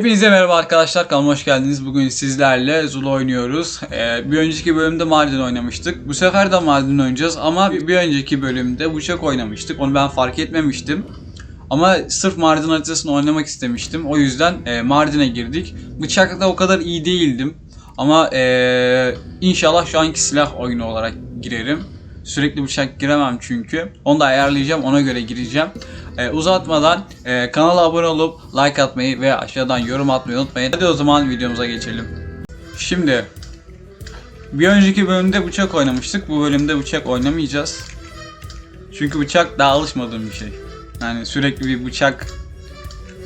Hepinize merhaba arkadaşlar kanalıma hoş geldiniz. Bugün sizlerle Zula oynuyoruz. Ee, bir önceki bölümde Mardin oynamıştık. Bu sefer de Mardin oynayacağız ama bir, önceki bölümde Bıçak oynamıştık. Onu ben fark etmemiştim. Ama sırf Mardin haritasını oynamak istemiştim. O yüzden e, Mardin'e girdik. Bıçakta o kadar iyi değildim. Ama e, inşallah şu anki silah oyunu olarak girerim. Sürekli bıçak giremem çünkü. Onu da ayarlayacağım ona göre gireceğim. Ee, uzatmadan e, kanala abone olup like atmayı ve aşağıdan yorum atmayı unutmayın. Hadi o zaman videomuza geçelim. Şimdi bir önceki bölümde bıçak oynamıştık. Bu bölümde bıçak oynamayacağız. Çünkü bıçak daha alışmadığım bir şey. Yani sürekli bir bıçak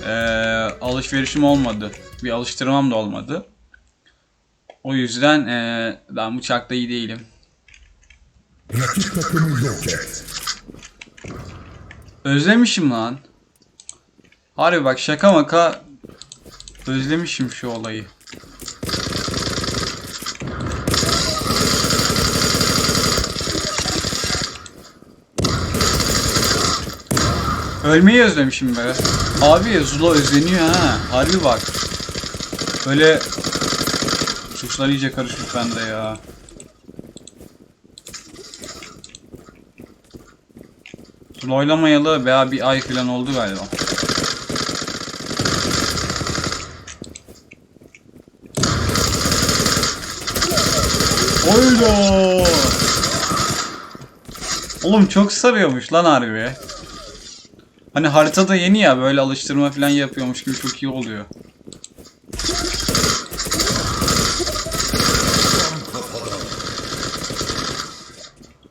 e, alışverişim olmadı. Bir alıştırmam da olmadı. O yüzden e, ben bıçakta iyi değilim. Rakip takımı yok. Özlemişim lan. Harbi bak şaka maka özlemişim şu olayı. Ölmeyi özlemişim be. Abi Zula özleniyor ha. Harbi bak. Böyle suçlar iyice karışmış bende ya. Zula oynamayalı veya bir ay falan oldu galiba. Oylo. Oğlum çok sarıyormuş lan harbi. Hani haritada yeni ya böyle alıştırma falan yapıyormuş gibi çok iyi oluyor.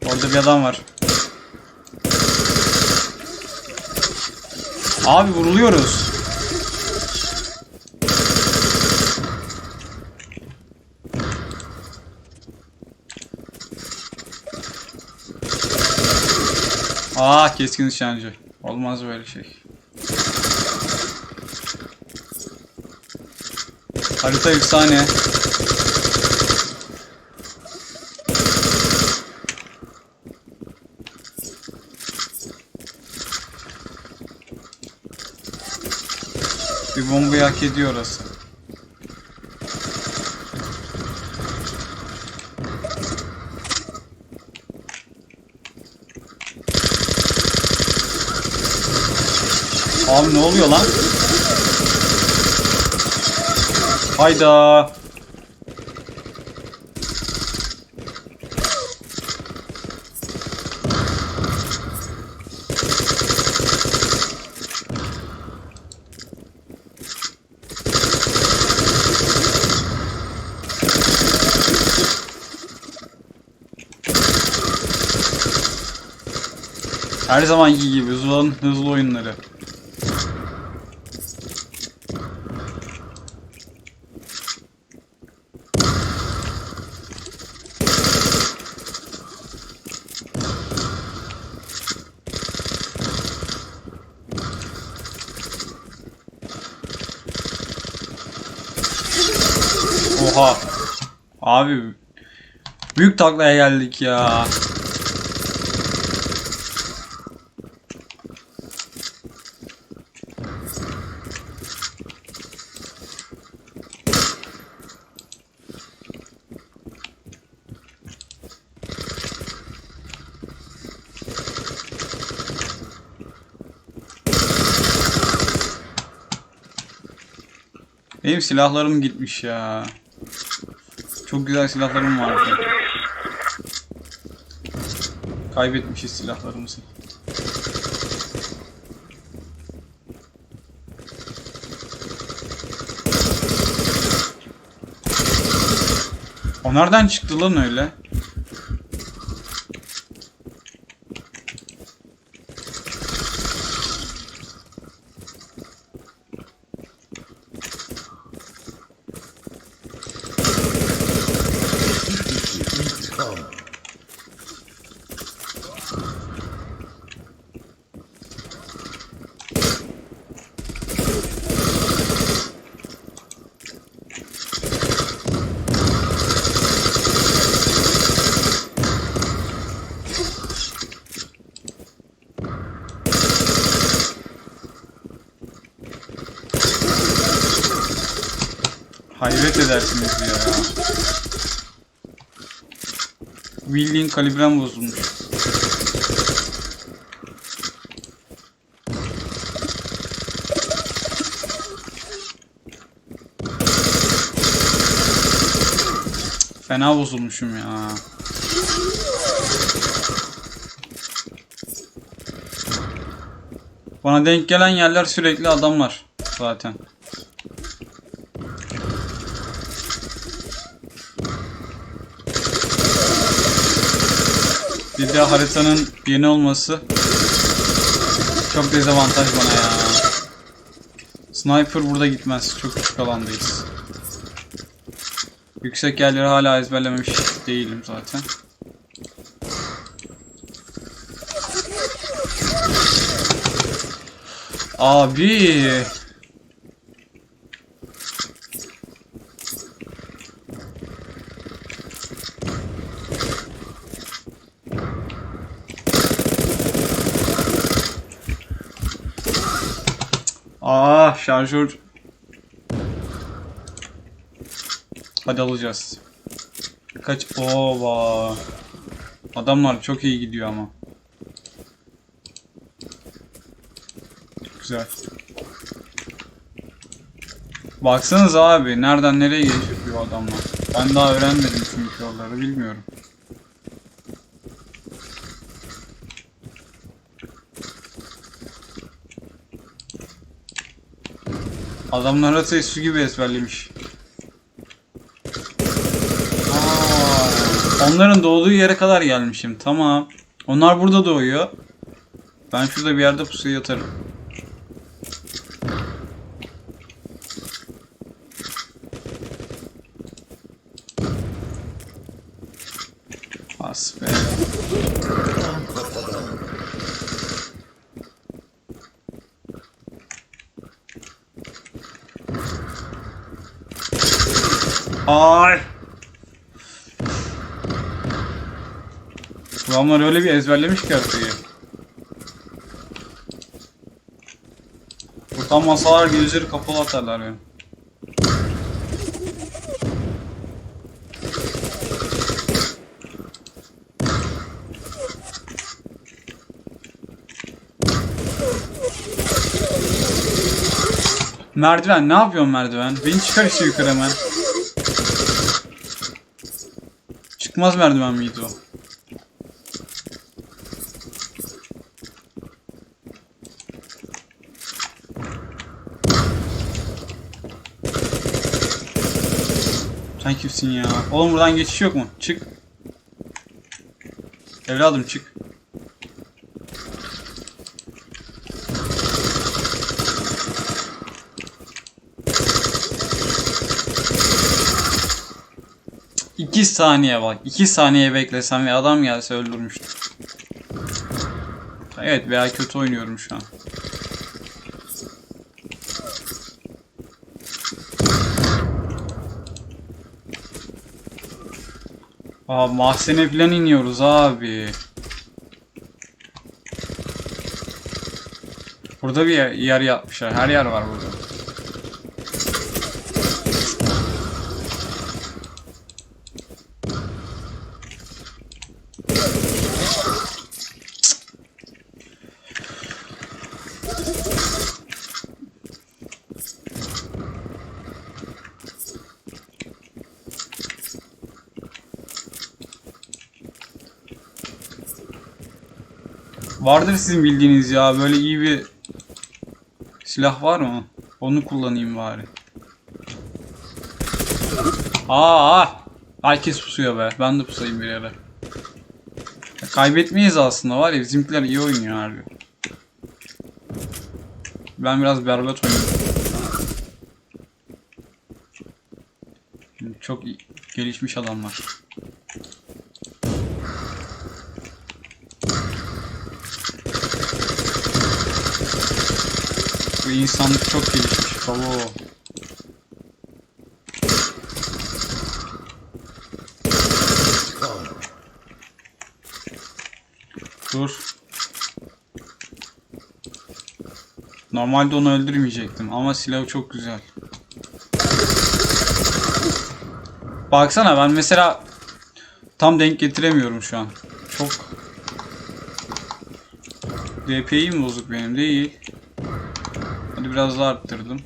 Orada bir adam var. Abi vuruluyoruz. Aa keskin nişancı. Olmaz böyle şey. Harita efsane. Bombayı hak ediyor orası. Abi ne oluyor lan? Hayda. Her zamanki gibi Zula'nın hızlı oyunları. Oha. Abi büyük taklaya geldik ya. Benim silahlarım gitmiş ya. Çok güzel silahlarım vardı. Kaybetmişiz silahlarımızı. O nereden çıktı lan öyle? Hayret edersiniz ya. Bildiğin kalibrem bozulmuş. Fena bozulmuşum ya. Bana denk gelen yerler sürekli adamlar zaten. Bir de haritanın yeni olması çok dezavantaj bana ya. Sniper burada gitmez. Çok küçük alandayız. Yüksek yerleri hala ezberlememiş değilim zaten. Abi. Aa Ah, şarjör. Hadi alacağız. Kaç? Ova. Adamlar çok iyi gidiyor ama. Güzel. Baksanız abi nereden nereye geçiyor adamlar. Ben daha öğrenmedim çünkü yolları bilmiyorum. Adamlar haritayı su gibi ezberlemiş. Onların doğduğu yere kadar gelmişim. Tamam. Onlar burada doğuyor. Ben şurada bir yerde pusuya yatarım. As be. Ay. Adamlar öyle bir ezberlemiş ki haritayı. Utanmasalar gözleri kapalı atarlar ya. Merdiven ne yapıyorsun merdiven? Beni çıkar işte yukarı hemen. Çıkmaz merdiven miydi o? Sen kimsin ya? Oğlum buradan geçiş yok mu? Çık. Evladım çık. İki saniye bak. iki saniye beklesem ve adam gelse öldürmüştüm. Evet veya kötü oynuyorum şu an. Aa mahzene falan iniyoruz abi. Burada bir yer yapmışlar. Her yer var burada. Vardır sizin bildiğiniz ya böyle iyi bir silah var mı? Onu kullanayım bari. Aa, herkes pusuyor be. Ben de pusayım bir yere. Ya Kaybetmeyiz aslında var ya bizimkiler iyi oynuyor harbi. Ben biraz berbat oynuyorum. Çok gelişmiş adamlar. İnsanlık çok gelişmiş baba. Dur. Normalde onu öldürmeyecektim ama silahı çok güzel. Baksana ben mesela tam denk getiremiyorum şu an. Çok DPI mi bozuk benim? Değil. Biraz daha arttırdım.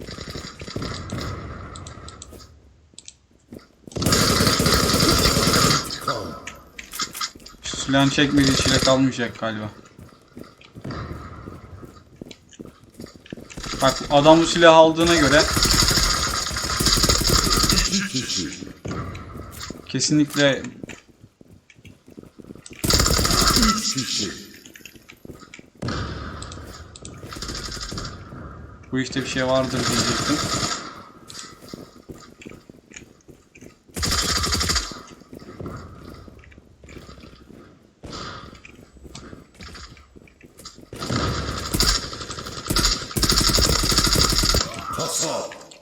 Silahın çekmediği çile kalmayacak galiba. Bak adam bu silahı aldığına göre kesinlikle bu işte bir şey vardır diyecektim.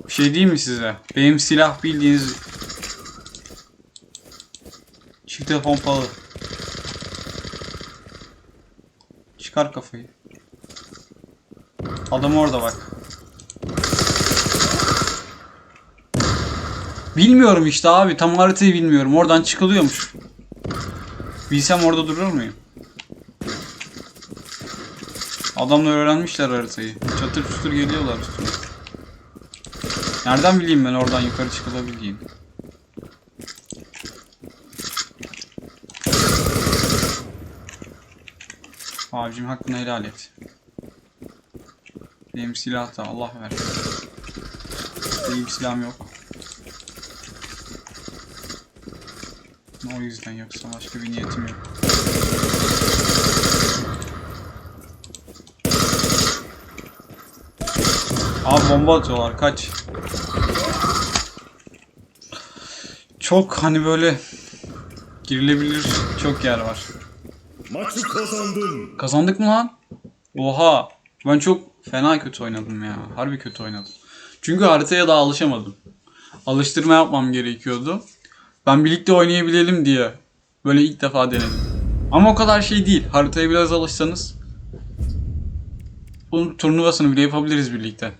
Bir şey diyeyim mi size? Benim silah bildiğiniz çifte pompalı. Çıkar kafayı. Adam orada bak. Bilmiyorum işte abi. Tam haritayı bilmiyorum. Oradan çıkılıyormuş. Bilsem orada durur muyum? Adamlar öğrenmişler haritayı. Çatır çutur geliyorlar üstüne. Nereden bileyim ben oradan yukarı çıkılabildiğini? Abicim hakkını helal et. Benim silah da Allah ver. Benim silahım yok. O yüzden yoksa başka bir niyetim yok. Abi bomba atıyorlar kaç. Çok hani böyle girilebilir çok yer var. Maçı kazandın. Kazandık mı lan? Oha. Ben çok fena kötü oynadım ya. Harbi kötü oynadım. Çünkü haritaya daha alışamadım. Alıştırma yapmam gerekiyordu. Ben birlikte oynayabilelim diye böyle ilk defa denedim. Ama o kadar şey değil. Haritaya biraz alışsanız bunun turnuvasını bile yapabiliriz birlikte.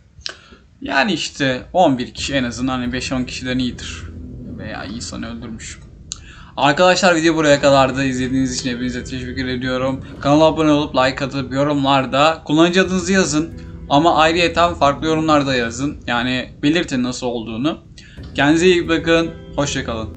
Yani işte 11 kişi en azından hani 5-10 kişiden iyidir. Veya insanı öldürmüş. Arkadaşlar video buraya kadardı. İzlediğiniz için hepinize teşekkür ediyorum. Kanala abone olup like atıp yorumlarda kullanıcı adınızı yazın. Ama ayrıyeten farklı yorumlarda yazın. Yani belirtin nasıl olduğunu. Kendinize iyi bakın. Hoşçakalın.